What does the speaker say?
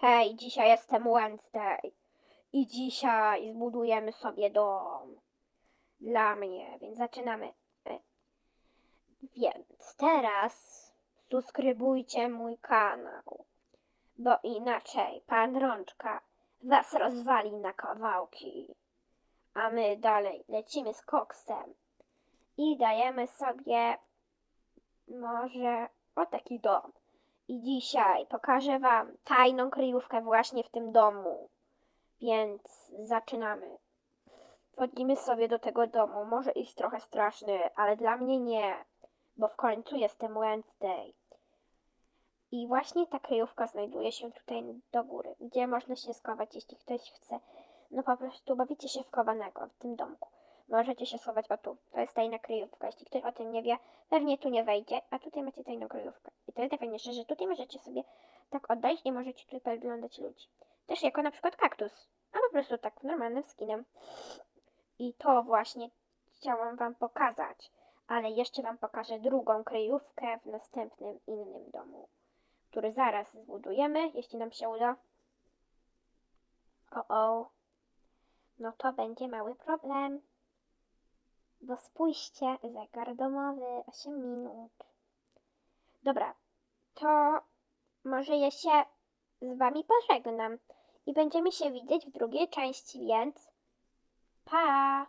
Hej, dzisiaj jestem Wednesday i dzisiaj zbudujemy sobie dom dla mnie, więc zaczynamy. Więc teraz subskrybujcie mój kanał, bo inaczej pan Rączka was rozwali na kawałki. A my dalej lecimy z koksem i dajemy sobie może o taki dom. I dzisiaj pokażę Wam tajną kryjówkę właśnie w tym domu. Więc zaczynamy. Wchodzimy sobie do tego domu. Może iść trochę straszny, ale dla mnie nie, bo w końcu jestem Wednesday. I właśnie ta kryjówka znajduje się tutaj do góry, gdzie można się schować, jeśli ktoś chce. No po prostu bawicie się w chowanego w tym domku. Możecie się schować o tu. To jest tajna kryjówka. Jeśli ktoś o tym nie wie, pewnie tu nie wejdzie, a tutaj macie tajną kryjówkę. I to jest najfajniejsze, że tutaj możecie sobie tak oddać i możecie tutaj podglądać ludzi. Też jako na przykład kaktus, a po prostu tak normalnym skinem. I to właśnie chciałam wam pokazać, ale jeszcze wam pokażę drugą kryjówkę w następnym innym domu, który zaraz zbudujemy, jeśli nam się uda. O, o. No to będzie mały problem. Bo spójrzcie, zegar domowy, 8 minut. Dobra, to może ja się z wami pożegnam i będziemy się widzieć w drugiej części, więc pa!